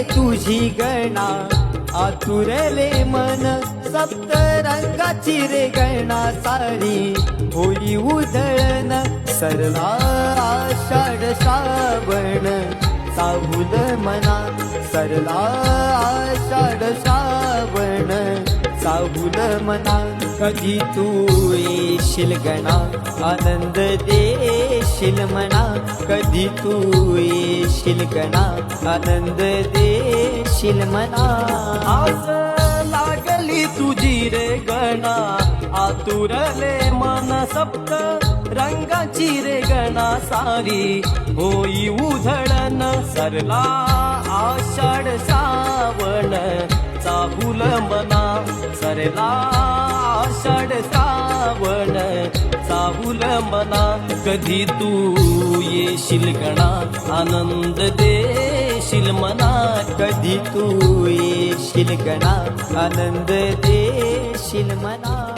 तुझी गणा आतुरले मन सप्त रंगाची रे गणा सारी होई उधळण सरला आषाढ श्रावण साहुल मना सरला आषाढ श्रावण साहुल मना। कधी तू येशील गणा आनंद देशील मना कधी तू येशील गणा आनंद देशील मना आस लागली तुझी रे गणा आतुरले मन सप्त रंगाची रे गणा सारी. होई उधळण सरला आषाढ सावण चाहुल मना सरला आषाढ सा चाहुल मना कधी तू येशील गणा? आनंद देशील मना कधी तू येशील गणा? आनंद देशील मना.